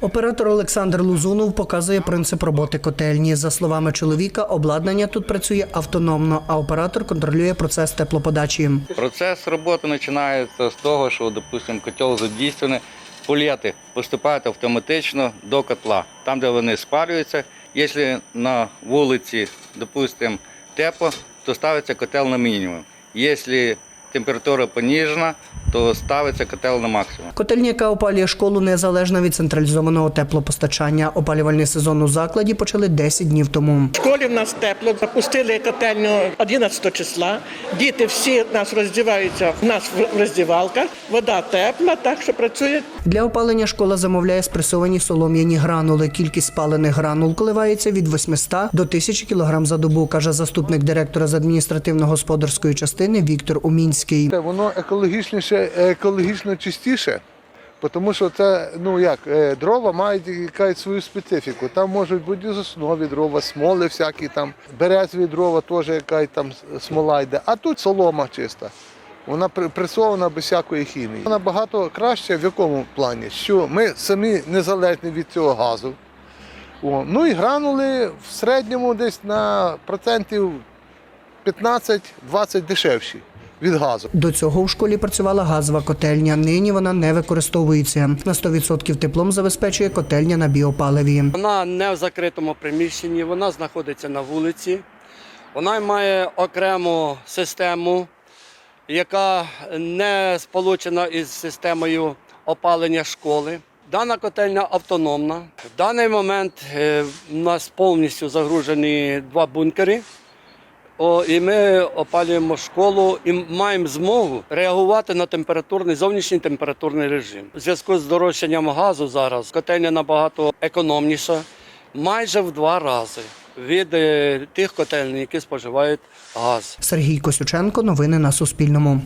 Оператор Олександр Лузунов показує принцип роботи котельні. За словами чоловіка, обладнання тут працює автономно, а оператор контролює процес теплоподачі. Процес роботи починається з того, що, допустимо, котел задійствований, пулети поступають автоматично до котла, там, де вони спалюються. Якщо на вулиці, допустимо, тепло, то ставиться котел на мінімум. Якщо температура поніжена, то ставиться котел на максимум. Котельня, яка опалює школу, незалежно від централізованого теплопостачання. Опалювальний сезон у закладі почали 10 днів тому. В школі в нас тепло, запустили котельню 11 числа. Діти всі нас роздіваються в нас в роздівалках. Вода тепла, так що працює Для опалення школа замовляє спресовані солом'яні гранули. Кількість спалених гранул коливається від 800 до 1000 кг за добу, каже заступник директора з адміністративно-господарської частини Віктор Умінський. Воно екологічніше, екологічно чистіше, тому що це ну як е, дрова мають якась свою специфіку. Там можуть бути і соснові дрова, смоли всякі там, березові дрова теж якась там смола йде. А тут солома чиста. Вона пресована без всякої хімії. Вона набагато краще в якому плані, що ми самі незалежні від цього газу. О, ну і гранули в середньому десь на процентів 15-20 дешевші від газу. До цього у школі працювала газова котельня. Нині вона не використовується. На 100% теплом забезпечує котельня на біопаливі. Вона не в закритому приміщенні, вона знаходиться на вулиці. Вона має окрему систему, яка не сполучена із системою опалення школи. Дана котельня автономна. В даний момент е, у нас повністю загружені два бункери. О, і ми опалюємо школу і маємо змогу реагувати на температурний зовнішній температурний режим. У зв'язку з здорожчанням газу зараз котельня набагато економніша, майже в два рази від е, тих котельних, які споживають газ. Сергій Косюченко. Новини на Суспільному.